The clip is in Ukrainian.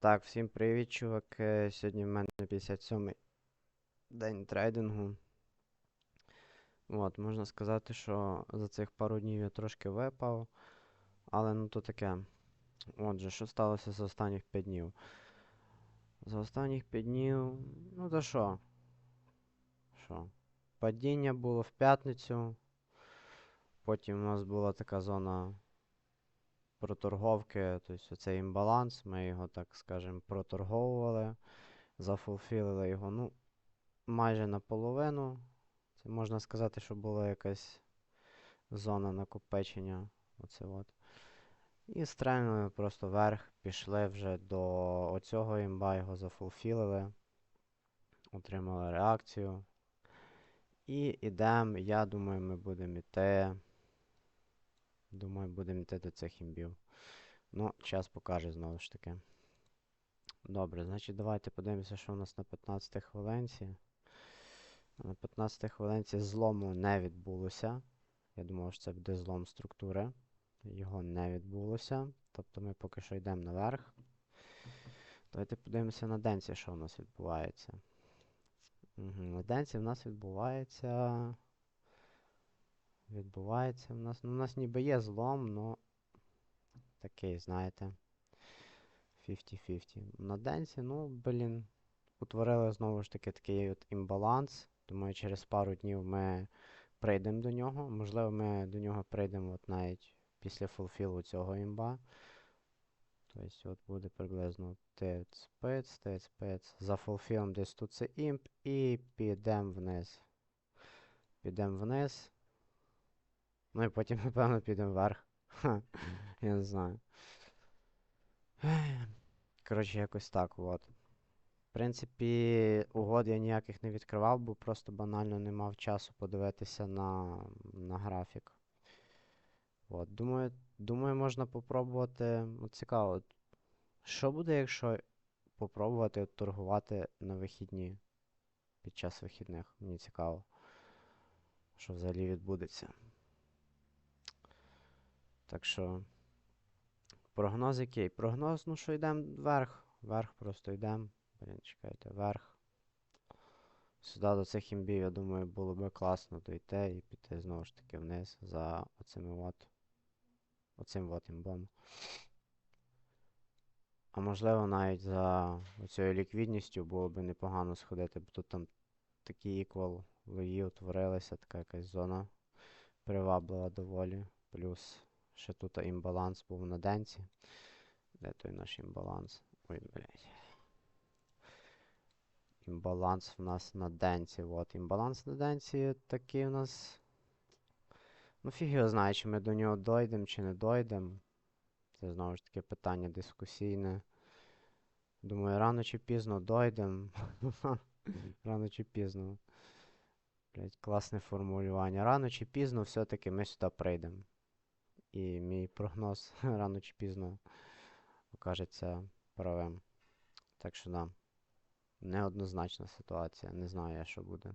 Так, всім привіт, чуваки. Сьогодні в мене 57-й день трейдингу. От, можна сказати, що за цих пару днів я трошки випав. Але ну то таке. Отже, що сталося за останніх 5 днів? За останніх 5 днів. Ну то що? Що? Падіння було в п'ятницю. Потім у нас була така зона проторговки, тобто оцей імбаланс, ми його, так скажемо, проторговували, зафулфілили його, ну, майже наполовину. Це можна сказати, що була якась зона накопичення. Оце от. І стрельнули просто вверх, пішли вже до оцього імба, його зафулфілили, отримали реакцію. І ідемо, я думаю, ми будемо йти. Думаю, будемо йти до цих імбів. Ну, час покаже знову ж таки. Добре, значить, давайте подивимося, що у нас на 15 хвилинці. На 15 хвилинці злому не відбулося. Я думав, що це буде злом структури. Його не відбулося. Тобто ми поки що йдемо наверх. Давайте подивимося на денці, що у нас відбувається. Угу, На денці в нас відбувається. Відбувається в нас. Ну, у нас ніби є злом, но такий, знаєте. 50-50. На денці, ну, блін, утворили знову ж таки такий от імбаланс. Думаю, через пару днів ми прийдемо до нього. Можливо, ми до нього прийдемо от навіть після фулфілу цього імба. Тобто, от буде приблизно тиц-пиц, тиц-пиц. За фулфілом десь тут це імп і підемо вниз. Підемо вниз. Ну і потім, напевно, підемо вверх. Я не знаю. Коротше, якось так, от. В принципі, угод я ніяких не відкривав, бо просто банально не мав часу подивитися на, на графік. От, думаю, думаю, можна попробувати. От цікаво, що буде, якщо попробувати торгувати на вихідні під час вихідних? Мені цікаво, що взагалі відбудеться. Так що. Прогноз який? Прогноз, ну що йдемо вверх. Вверх просто йдемо. Блін, чекайте, вверх. Сюди до цих імбів, я думаю, було би класно дойти і піти знову ж таки вниз за оцими от. Оцим от імбом. А можливо навіть за оцією ліквідністю було б непогано сходити, бо тут там такі equal лої утворилися, така якась зона приваблива доволі. Плюс ще тут імбаланс був на денці. Де той наш імбаланс? Ой, блядь. Імбаланс в нас на денці. От, імбаланс на денці такий у нас. Ну, фіг його знає, чи ми до нього дойдемо, чи не дойдемо. Це знову ж таки питання дискусійне. Думаю, рано чи пізно дойдемо. Рано чи пізно. Блять, класне формулювання. Рано чи пізно все-таки ми сюди прийдемо. І мій прогноз рано чи пізно окажеться правим. Так що да. Неоднозначна ситуація. Не знаю я, що буде.